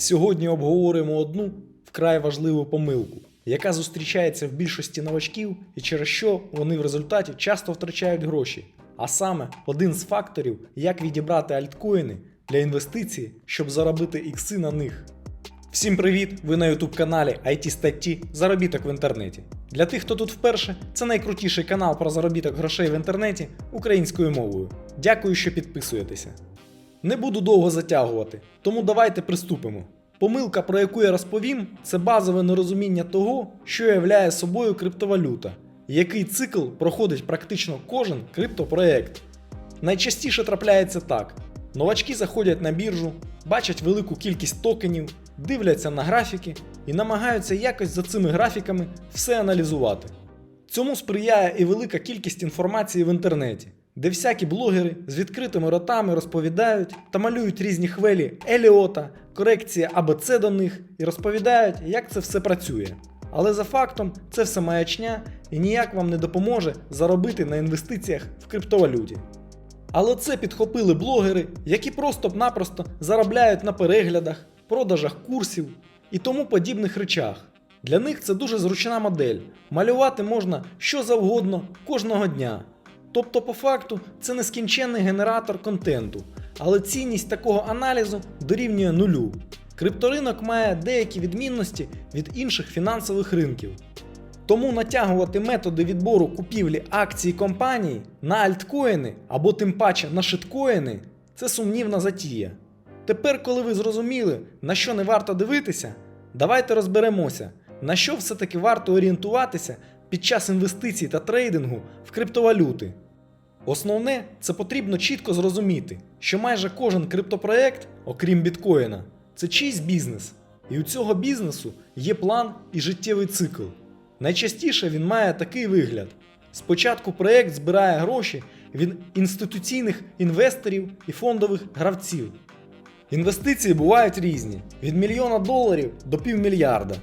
Сьогодні обговоримо одну вкрай важливу помилку, яка зустрічається в більшості новачків і через що вони в результаті часто втрачають гроші. А саме один з факторів, як відібрати альткоїни для інвестицій, щоб заробити ікси на них. Всім привіт! Ви на YouTube каналі IT статті Заробіток в інтернеті. Для тих, хто тут вперше, це найкрутіший канал про заробіток грошей в інтернеті українською мовою. Дякую, що підписуєтеся. Не буду довго затягувати, тому давайте приступимо. Помилка, про яку я розповім, це базове нерозуміння того, що являє собою криптовалюта, який цикл проходить практично кожен криптопроект. Найчастіше трапляється так: новачки заходять на біржу, бачать велику кількість токенів, дивляться на графіки і намагаються якось за цими графіками все аналізувати. Цьому сприяє і велика кількість інформації в інтернеті, де всякі блогери з відкритими ротами розповідають та малюють різні хвилі Еліота, корекції АБЦ до них і розповідають, як це все працює. Але за фактом це все маячня і ніяк вам не допоможе заробити на інвестиціях в криптовалюті. Але це підхопили блогери, які просто-напросто заробляють на переглядах, продажах курсів і тому подібних речах. Для них це дуже зручна модель. Малювати можна що завгодно кожного дня. Тобто, по факту, це нескінченний генератор контенту, але цінність такого аналізу дорівнює нулю. Крипторинок має деякі відмінності від інших фінансових ринків. Тому натягувати методи відбору купівлі акцій компанії на альткоїни або тим паче на шиткоїни це сумнівна затія. Тепер, коли ви зрозуміли, на що не варто дивитися, давайте розберемося, на що все-таки варто орієнтуватися під час інвестицій та трейдингу в криптовалюти. Основне, це потрібно чітко зрозуміти, що майже кожен криптопроект, окрім біткоїна, це чийсь бізнес. І у цього бізнесу є план і життєвий цикл. Найчастіше він має такий вигляд: спочатку проект збирає гроші від інституційних інвесторів і фондових гравців. Інвестиції бувають різні: від мільйона доларів до півмільярда.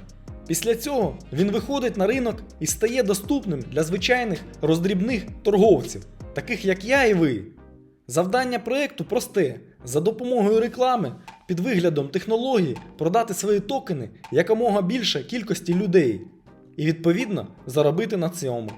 Після цього він виходить на ринок і стає доступним для звичайних роздрібних торговців, таких як я і ви. Завдання проекту просте: за допомогою реклами під виглядом технології продати свої токени якомога більше кількості людей і відповідно заробити на цьому.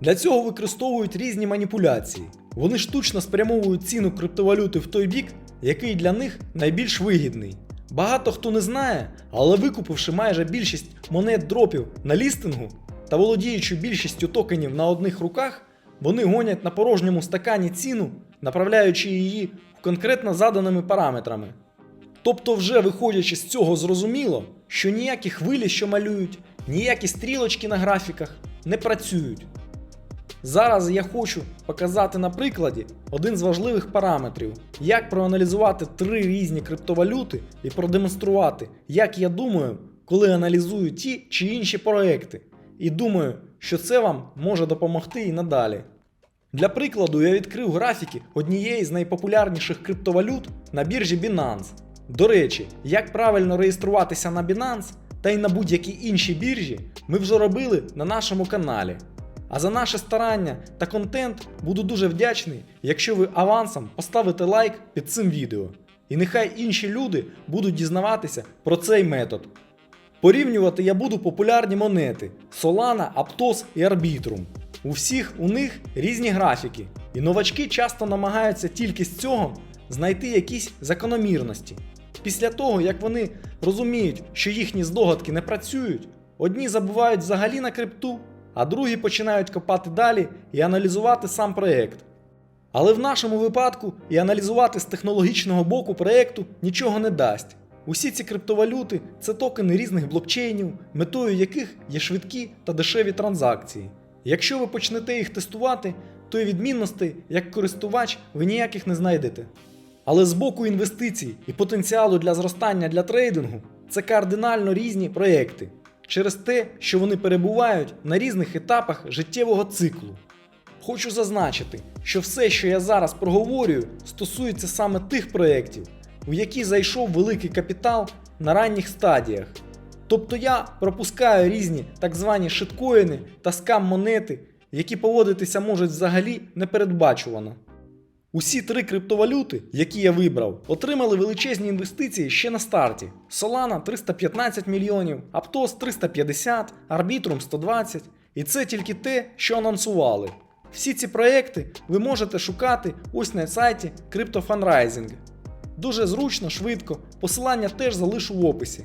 Для цього використовують різні маніпуляції. Вони штучно спрямовують ціну криптовалюти в той бік, який для них найбільш вигідний. Багато хто не знає, але викупивши майже більшість монет дропів на лістингу та володіючи більшістю токенів на одних руках, вони гонять на порожньому стакані ціну, направляючи її в конкретно заданими параметрами. Тобто, вже виходячи з цього, зрозуміло, що ніякі хвилі, що малюють, ніякі стрілочки на графіках не працюють. Зараз я хочу показати на прикладі один з важливих параметрів, як проаналізувати три різні криптовалюти і продемонструвати, як я думаю, коли аналізую ті чи інші проекти. І думаю, що це вам може допомогти і надалі. Для прикладу, я відкрив графіки однієї з найпопулярніших криптовалют на біржі Binance. До речі, як правильно реєструватися на Binance та й на будь-якій іншій біржі, ми вже робили на нашому каналі. А за наше старання та контент буду дуже вдячний, якщо ви авансом поставите лайк під цим відео. І нехай інші люди будуть дізнаватися про цей метод. Порівнювати я буду популярні монети Solana, Aptos і Arbitrum. У всіх у них різні графіки, і новачки часто намагаються тільки з цього знайти якісь закономірності. Після того, як вони розуміють, що їхні здогадки не працюють, одні забувають взагалі на крипту, а другі починають копати далі і аналізувати сам проєкт. Але в нашому випадку і аналізувати з технологічного боку проєкту нічого не дасть. Усі ці криптовалюти це токени різних блокчейнів, метою яких є швидкі та дешеві транзакції. Якщо ви почнете їх тестувати, то і відмінностей як користувач ви ніяких не знайдете. Але з боку інвестицій і потенціалу для зростання для трейдингу це кардинально різні проекти через те, що вони перебувають на різних етапах життєвого циклу. Хочу зазначити, що все, що я зараз проговорюю, стосується саме тих проєктів, у які зайшов великий капітал на ранніх стадіях. Тобто я пропускаю різні так звані шиткоїни та скам монети, які поводитися можуть взагалі непередбачувано. Усі три криптовалюти, які я вибрав, отримали величезні інвестиції ще на старті. Solana 315 мільйонів, Aptos 350, Arbitrum 120. І це тільки те, що анонсували. Всі ці проекти ви можете шукати ось на сайті CryptoFundraising. Дуже зручно, швидко, посилання теж залишу в описі.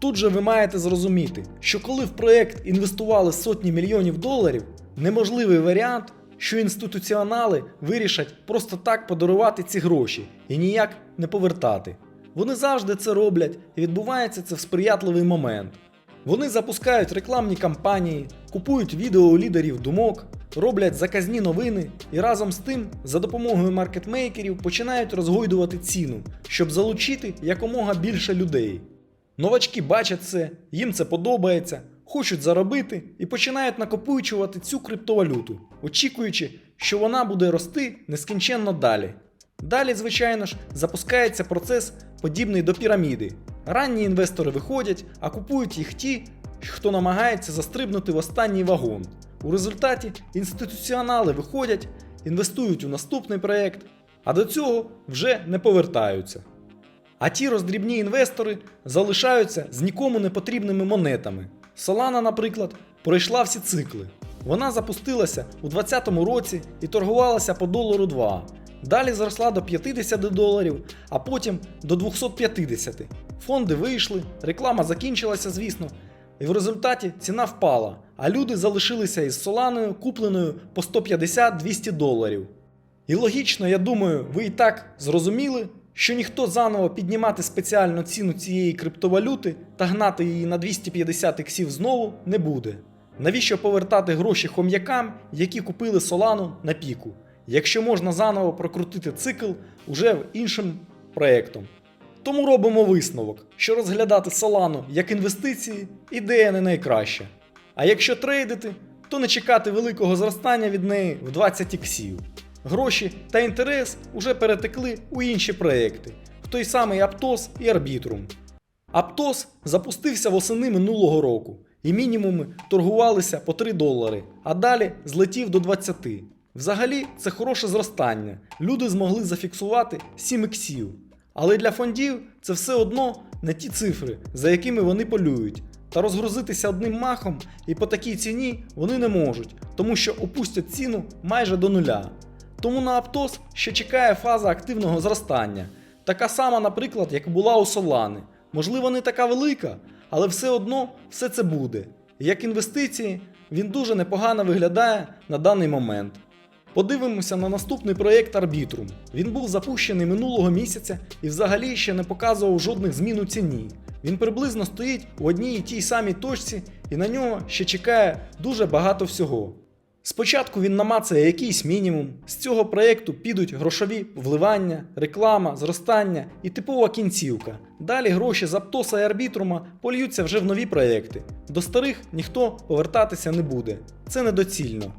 Тут же ви маєте зрозуміти, що коли в проект інвестували сотні мільйонів доларів, неможливий варіант, що інституціонали вирішать просто так подарувати ці гроші і ніяк не повертати. Вони завжди це роблять і відбувається це в сприятливий момент. Вони запускають рекламні кампанії, купують відео лідерів думок, роблять заказні новини і разом з тим за допомогою маркетмейкерів починають розгойдувати ціну, щоб залучити якомога більше людей. Новачки бачать це, їм це подобається, хочуть заробити і починають накопичувати цю криптовалюту, очікуючи, що вона буде рости нескінченно далі. Далі, звичайно ж, запускається процес, подібний до піраміди. Ранні інвестори виходять, а купують їх ті, хто намагається застрибнути в останній вагон. У результаті інституціонали виходять, інвестують у наступний проєкт, а до цього вже не повертаються. А ті роздрібні інвестори залишаються з нікому не потрібними монетами. Solana, наприклад, пройшла всі цикли. Вона запустилася у 2020 році і торгувалася по долару 2. Далі зросла до 50 доларів, а потім до 250. Фонди вийшли, реклама закінчилася, звісно, і в результаті ціна впала, а люди залишилися із Соланою, купленою по 150-200 доларів. І логічно, я думаю, ви і так зрозуміли, що ніхто заново піднімати спеціальну ціну цієї криптовалюти та гнати її на 250 іксів знову не буде. Навіщо повертати гроші хом'якам, які купили Солану на піку, якщо можна заново прокрутити цикл уже іншим проєктом? Тому робимо висновок, що розглядати Солану як інвестиції ідея не найкраща. А якщо трейдити, то не чекати великого зростання від неї в 20 іксів. Гроші та інтерес уже перетекли у інші проекти, в той самий Aptos і Arbitrum. Aptos запустився восени минулого року, і мінімуми торгувалися по 3 долари, а далі злетів до 20. Взагалі, це хороше зростання. Люди змогли зафіксувати 7 іксів. Але для фондів це все одно не ті цифри, за якими вони полюють. Та розгрузитися одним махом і по такій ціні вони не можуть, тому що опустять ціну майже до нуля. Тому на Aptos ще чекає фаза активного зростання. Така сама, наприклад, як була у Solana. Можливо, не така велика, але все одно все це буде. Як інвестиції, він дуже непогано виглядає на даний момент. Подивимося на наступний проєкт Arbitrum. Він був запущений минулого місяця і взагалі ще не показував жодних змін у ціні. Він приблизно стоїть у одній і тій самій точці, і на нього ще чекає дуже багато всього. Спочатку він намацає якийсь мінімум, з цього проєкту підуть грошові вливання, реклама, зростання і типова кінцівка. Далі гроші з Аптоса і Арбітрума польються вже в нові проєкти. До старих ніхто повертатися не буде. Це недоцільно.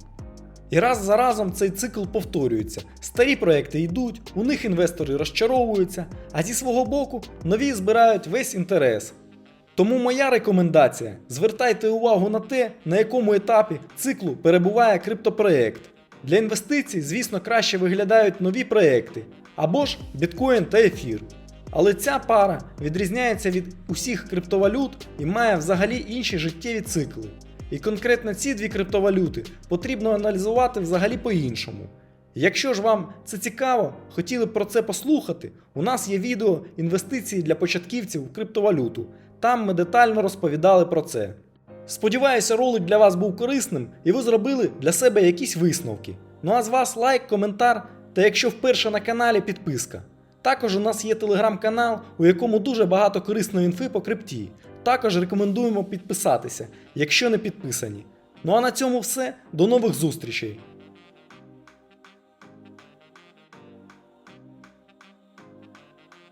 І раз за разом цей цикл повторюється. Старі проекти йдуть, у них інвестори розчаровуються, а зі свого боку нові збирають весь інтерес. Тому моя рекомендація: звертайте увагу на те, на якому етапі циклу перебуває криптопроєкт. Для інвестицій, звісно, краще виглядають нові проекти або ж біткоін та ефір. Але ця пара відрізняється від усіх криптовалют і має взагалі інші життєві цикли. І конкретно ці дві криптовалюти потрібно аналізувати взагалі по-іншому. Якщо ж вам це цікаво, хотіли б про це послухати, у нас є відео інвестиції для початківців в криптовалюту. Там ми детально розповідали про це. Сподіваюся, ролик для вас був корисним і ви зробили для себе якісь висновки. Ну а з вас лайк, коментар та якщо вперше на каналі підписка. Також у нас є телеграм-канал, у якому дуже багато корисної інфи по крипті. Також рекомендуємо підписатися, якщо не підписані. Ну а на цьому все. До нових зустрічей!